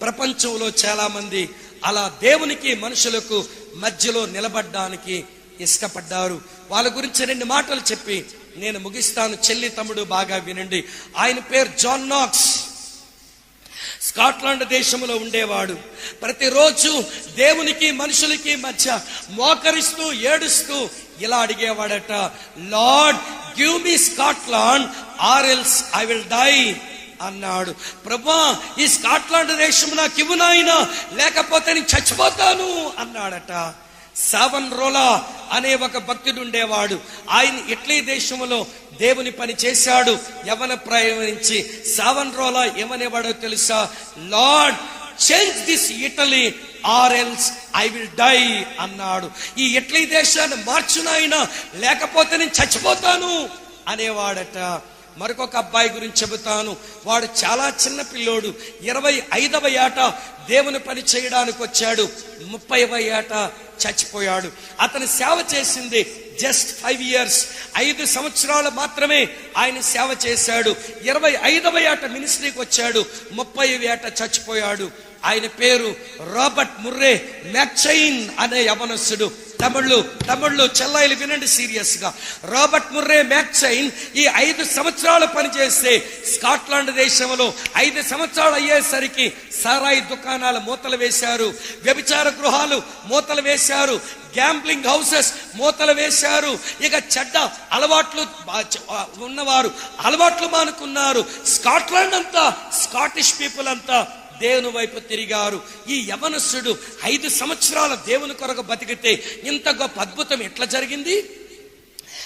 ప్రపంచంలో చాలా మంది అలా దేవునికి మనుషులకు మధ్యలో నిలబడ్డానికి ఇష్టపడ్డారు. వాళ్ళ గురించి రెండు మాటలు చెప్పి నేను ముగిస్తాను. చెల్లి తమ్ముడు బాగా వినండి. ఆయన పేరు జాన్ నాక్స్. స్కాట్లాండ్ దేశంలో ఉండేవాడు. ప్రతిరోజు దేవునికి మనుషులకి మధ్య మోకరిస్తూ ఏడుస్తూ ఇలా అడిగేవాడట lord give me Scotland or else I will die. అన్నాడు. ప్రభా ఈ స్కాట్లాండ్ దేశం నాకు ఇవ్వు నాయనా లేకపోతే నేను చచ్చిపోతాను అన్నాడట. సావన్ రోలా అనే ఒక భక్తుడు ఉండేవాడు. ఆయన ఇట్లీ దేశంలో దేవుని పని చేశాడు. యవన ప్రయాణించి సావన్ రోలా ఏమనేవాడో తెలుసా? Lord change this Italy or else I will die అన్నాడు. ఈ ఇటలీ దేశాన్ని మార్చునైనా లేకపోతే నేను చచ్చిపోతాను అనేవాడట. మరొక అబ్బాయి గురించి చెబుతాను. వాడు చాలా చిన్న పిల్లోడు. ఇరవై ఐదవ ఏట దేవుని పని చేయడానికి వచ్చాడు. ముప్పైవ ఏట చచ్చిపోయాడు. అతని సేవ చేసింది జస్ట్ ఫైవ్ ఇయర్స్ ఐదు సంవత్సరాలు మాత్రమే ఆయన సేవ చేశాడు. ఇరవై ఐదవ ఏట మినిస్ట్రీకి వచ్చాడు. ముప్పై ఏట చచ్చిపోయాడు. ఆయన పేరు రాబర్ట్ ముర్రే మ్యాక్చైన్ అనే యవనస్సుడు తమిళ్ళు తమిళ్ళు చెల్లాయిలు వినండి సీరియస్గా రాబర్ట్ ముర్రే మ్యాక్చైన్ ఈ ఐదు సంవత్సరాలు పనిచేస్తే స్కాట్లాండ్ దేశంలో ఐదు సంవత్సరాలు అయ్యేసరికి సారాయి దుకాణాలు మూతలు వేశారు. వ్యభిచార గృహాలు మూతలు వేశారు. గ్యాంబ్లింగ్ హౌసెస్ మూతలు వేశారు. ఇక చెడ్డ అలవాట్లు ఉన్నవారు అలవాట్లు మానుకున్నారు. స్కాట్లాండ్ అంతా స్కాటిష్ పీపుల్ అంతా దేవుని వైపు తిరిగారు. ఈ యవనస్సుడు ఐదు సంవత్సరాల దేవుని కొరకు బతికితే ఇంత గొప్ప అద్భుతం ఎట్లా జరిగింది?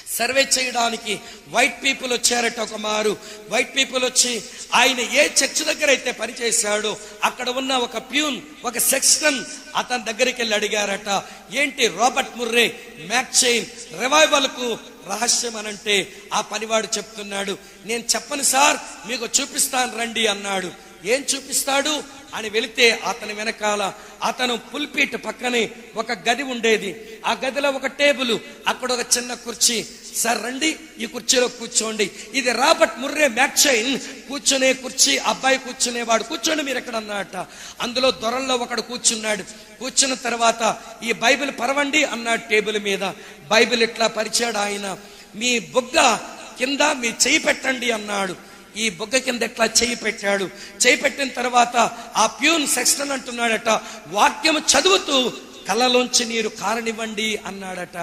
సర్వే చేయడానికి వైట్ పీపుల్ వచ్చారట ఒక మారు వైట్ పీపుల్ వచ్చి ఆయన ఏ చర్చ్ దగ్గర అయితే పనిచేశాడో అక్కడ ఉన్న ఒక ప్యూన్ ఒక సెక్షన్ అతని దగ్గరికి వెళ్ళి అడిగారట ఏంటి రాబర్ట్ ముర్రే మ్యాక్చైన్ రివైవల్కు రహస్యం అనంటే ఆ పనివాడు చెప్తున్నాడు నేను చెప్పను సార్ మీకు చూపిస్తాను రండి అన్నాడు. ఏం చూపిస్తాడు? అని వెళితే అతని వెనకాల అతను పుల్పీట్ పక్కనే ఒక గది ఉండేది. ఆ గదిలో ఒక టేబుల్ అక్కడ ఒక చిన్న కుర్చీ. సార్ రండి ఈ కుర్చీలో కూర్చోండి. ఇది రాబర్ట్ ముర్రే మ్యాక్చైన్. కూర్చునే కుర్చీ అబ్బాయి కూర్చునేవాడు. కూర్చోండి మీరు ఎక్కడ అన్నట అందులో దొరల్లో ఒకడు కూర్చున్నాడు. కూర్చున్న తర్వాత ఈ బైబిల్ పరవండి అన్నాడు టేబుల్ మీద. బైబిల్ ఇట్లా పరిచాడు ఆయన. మీ బొగ్గ కింద మీ చేయి పెట్టండి అన్నాడు. ఈ బొగ్గ కింద ఎట్లా చేయి పెట్టాడు? చేయి పెట్టిన తర్వాత ఆ ప్యూన్ సెక్స్టన్ అంటున్నాడట వాక్యము చదువుతూ కళ్ళలోంచి నీరు కారనివ్వండి అన్నాడట.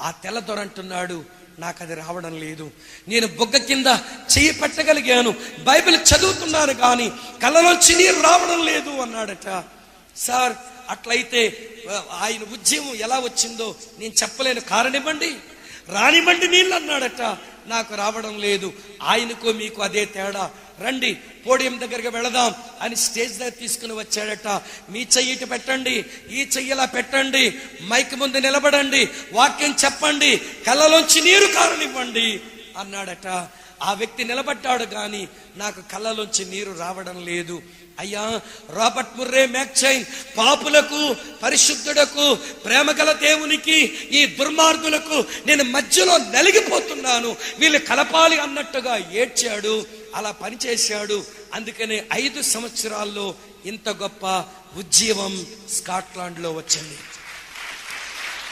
ఆ తెల్లదొర అంటున్నాడు నాకు అది రావడం లేదు. నేను బొగ్గ కింద చేయి పెట్టగలిగాను. బైబిల్ చదువుతున్నాను కానీ కళ్ళలోంచి నీరు రావడం లేదు అన్నాడట. సార్ అట్లయితే ఆయన ఉద్యమం ఎలా వచ్చిందో నేను చెప్పలేను. కారణివ్వండి రానివ్వండి నీళ్ళు అన్నాడట. నాకు రావడం లేదు. ఆయనకు మీకు అదే తేడా. రండి పోడియం దగ్గరికి వెళదాం అని స్టేజ్ దగ్గర తీసుకుని వచ్చాడట. మీ చెయ్యి ఇటు పెట్టండి ఈ చెయ్యిలా పెట్టండి మైక్ ముందు నిలబడండి వాక్యం చెప్పండి కళ్ళలోంచి నీరు కారనివ్వండి అన్నాడట. ఆ వ్యక్తి నిలబడ్డాడు కానీ నాకు కళ్ళలోంచి నీరు రావడం లేదు. అయ్యా రాబర్ట్ ముర్రే మ్యాక్చైన్ పాపులకు పరిశుద్ధుడకు ప్రేమగల దేవునికి ఈ దుర్మార్గులకు నేను మధ్యలో నలిగిపోతున్నాను. వీళ్ళు కలపాలి అన్నట్టుగా ఏడ్చాడు అలా పనిచేశాడు. అందుకనే ఐదు సంవత్సరాల్లో ఇంత గొప్ప ఉజ్జీవం స్కాట్లాండ్లో వచ్చింది.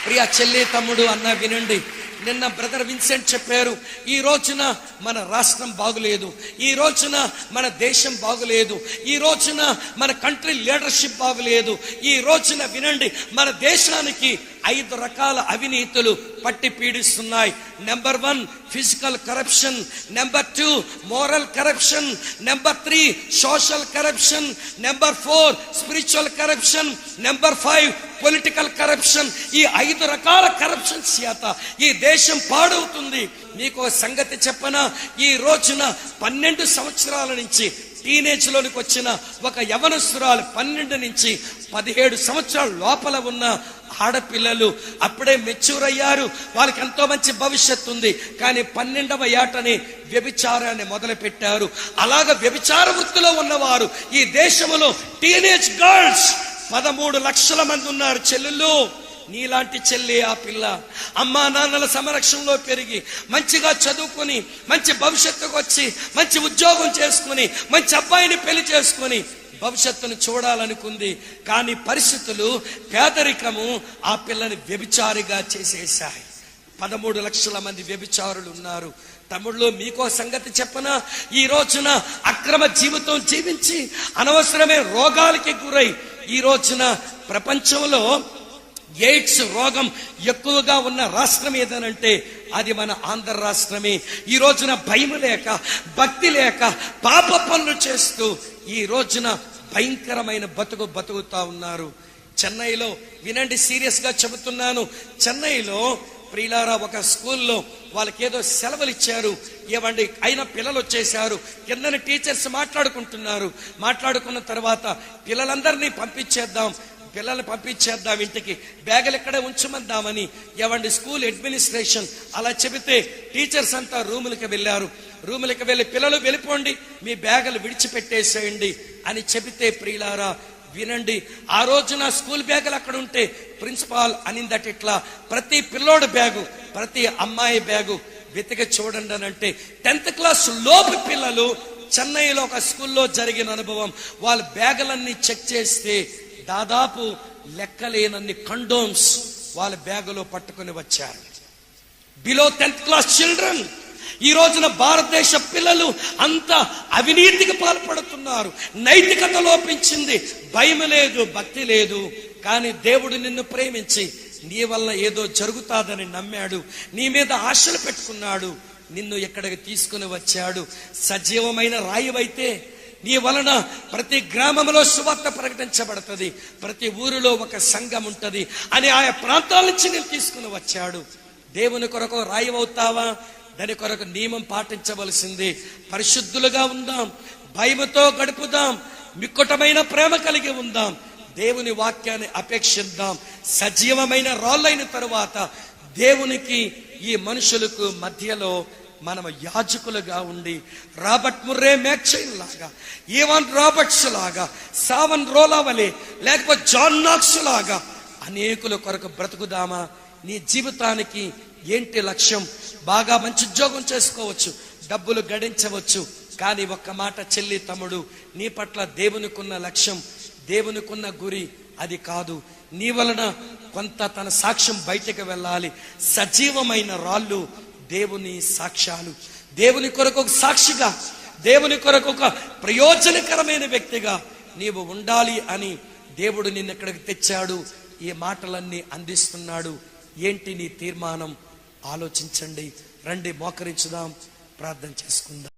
ప్రియా చెల్లి తమ్ముడు అన్న వినండి. నిన్న బ్రదర్ విన్సెంట్ చెప్పారు ఈ రోజున మన రాష్ట్రం బాగులేదు ఈ రోజున మన దేశం బాగులేదు ఈ రోజున మన కంట్రీ లీడర్షిప్ బాగులేదు ఈ రోజున వినండి మన దేశానికి ఐదు రకాల అవినీతులు పట్టి పీడిస్తున్నాయి. Number one physical corruption number two moral corruption number three social corruption number four spiritual corruption number five political corruption ఈ ఐదు రకాల కరప్షన్ చేత ఈ దేశం పాడవుతుంది. మీకు సంగతి చెప్పన? ఈ రోజున పన్నెండు సంవత్సరాల నుంచి టీనేజ్ లోనికి వచ్చిన ఒక యవనస్తురాలు పన్నెండు నుంచి పదిహేడు సంవత్సరాల లోపల ఉన్న ఆడపిల్లలు అప్పుడే మెచ్యూర్ అయ్యారు వాళ్ళకి ఎంతో మంచి భవిష్యత్తు ఉంది. కానీ పన్నెండవ ఏటని వ్యభిచారాన్ని మొదలు పెట్టారు అలాగ వ్యభిచార వృత్తిలో ఉన్నవారు ఈ దేశంలో టీనేజ్ గర్ల్స్ పదమూడు లక్షల మంది ఉన్నారు చెల్లెళ్ళు. నీలాంటి చెల్లి ఆ పిల్ల అమ్మా నాన్నల సంరక్షణలో పెరిగి మంచిగా చదువుకొని మంచి భవిష్యత్తుకు వచ్చి మంచి ఉద్యోగం చేసుకుని మంచి అబ్బాయిని పెళ్ళి చేసుకుని భవిష్యత్తును చూడాలనుకుంది. కానీ పరిస్థితులు పేదరికము ఆ పిల్లని వ్యభిచారిగా చేసేశాయి. పదమూడు లక్షల మంది వ్యభిచారులు ఉన్నారు. తమ్ముళ్ళు మీకో సంగతి చెప్పనా? ఈ రోజున అక్రమ జీవితం జీవించి అనవసరమే రోగాలకి గురై ఈ రోజున ప్రపంచంలో ఎయిడ్స్ రోగం ఎక్కువగా ఉన్న రాష్ట్రం ఏదనంటే అది మన ఆంధ్ర రాష్ట్రమే. ఈ రోజున భయం లేక భక్తి లేక పాప పనులు చేస్తూ ఈ రోజున భయంకరమైన బతుకు బతుకుతా ఉన్నారు. చెన్నైలో వినండి సీరియస్గా చెబుతున్నాను. చెన్నైలో ప్రియులారా ఒక స్కూల్లో వాళ్ళకి ఏదో సెలవులు ఇచ్చారు ఏమండి అయిన పిల్లలు వచ్చేసారు కిందని టీచర్స్ మాట్లాడుకుంటున్నారు. మాట్లాడుకున్న తర్వాత పిల్లలందరినీ పంపించేద్దాం. పిల్లల్ని పంపించేద్దాం ఇంటికి. బ్యాగులు ఇక్కడే ఉంచమందామని ఎవండి స్కూల్ అడ్మినిస్ట్రేషన్ అలా చెబితే టీచర్స్ అంతా రూములకి వెళ్ళారు. రూములకి వెళ్ళి పిల్లలు వెళ్ళిపోండి మీ బ్యాగులు విడిచిపెట్టేసేయండి అని చెబితే ప్రియులారా వినండి. ఆ రోజున స్కూల్ బ్యాగులు అక్కడ ఉంటే ప్రిన్సిపాల్ అనిందట ఇట్లా ప్రతి పిల్లోడు బ్యాగు ప్రతి అమ్మాయి బ్యాగు వెతిక చూడండి అని అంటే టెన్త్ క్లాస్ లోపు పిల్లలు చెన్నైలో ఒక స్కూల్లో జరిగిన అనుభవం. వాళ్ళ బ్యాగులన్నీ చెక్ చేస్తే దాదాపు లెక్కలేనన్ని కండోమ్స్ వాళ్ళ బ్యాగులో పట్టుకొని వచ్చారు. బిలో టెన్త్ క్లాస్ చిల్డ్రన్ ఈ రోజున భారతదేశ పిల్లలు అంత అవినీతికి పాల్పడుతున్నారు. నైతికత లోపించింది. భయం లేదు భక్తి లేదు. కానీ దేవుడు నిన్ను ప్రేమించి నీ వల్ల ఏదో జరుగుతాదని నమ్మాడు. నీ మీద ఆశలు పెట్టుకున్నాడు. నిన్ను ఇక్కడికి తీసుకుని వచ్చాడు? సజీవమైన రాయివైతే నీ వలన ప్రతి గ్రామంలో సువార్త ప్రకటించబడుతుంది. ప్రతి ఊరిలో ఒక సంఘం ఉంటుంది. అని ఆయా ప్రాంతాల నుంచి నేను తీసుకుని వచ్చాడు. దేవుని కొరకు రాయవవుతావా? దాని కొరకు నియమం పాటించవలసింది. పరిశుద్ధులుగా ఉందాం. భయముతో గడుపుదాం. మిక్కుటమైన ప్రేమ కలిగి ఉందాం. దేవుని వాక్యాన్ని అపేక్షిద్దాం. సజీవమైన రాళ్ళైన తరువాత దేవునికి ఈ మనుషులకు మధ్యలో మనం యాజకులుగా ఉండి రాబర్ట్ ముర్రే మ్యాక్చైన్ లాగా ఈవన్ రాబర్ట్స్ లాగా సావన్ రోలావలే లేకపోతే జాన్ నాక్స్ లాగా అనేకుల కొరకు బ్రతుకుదామా? నీ జీవితానికి ఏంటి లక్ష్యం? బాగా మంచి ఉద్యోగం చేసుకోవచ్చు డబ్బులు గడించవచ్చు కానీ ఒక్క మాట చెల్లి తమ్ముడు నీ పట్ల దేవునికున్న లక్ష్యం దేవునికున్న గురి అది కాదు. నీ వలన కొంత తన సాక్ష్యం బయటకు వెళ్ళాలి. సజీవమైన రాళ్ళు దేవుని సాక్ష్యాలు. దేవుని కొరకు ఒక సాక్షిగా దేవుని కొరకు ఒక ప్రయోజనకరమైన వ్యక్తిగా నీవు ఉండాలి అని దేవుడు నిన్ను ఇక్కడికి తెచ్చాడు. ఈ మాటలన్నీ అందిస్తున్నాడు. ఏంటి నీ తీర్మానం? ఆలోచించండి. రండి మోకరించుదాం. ప్రార్థన చేసుకుందాం.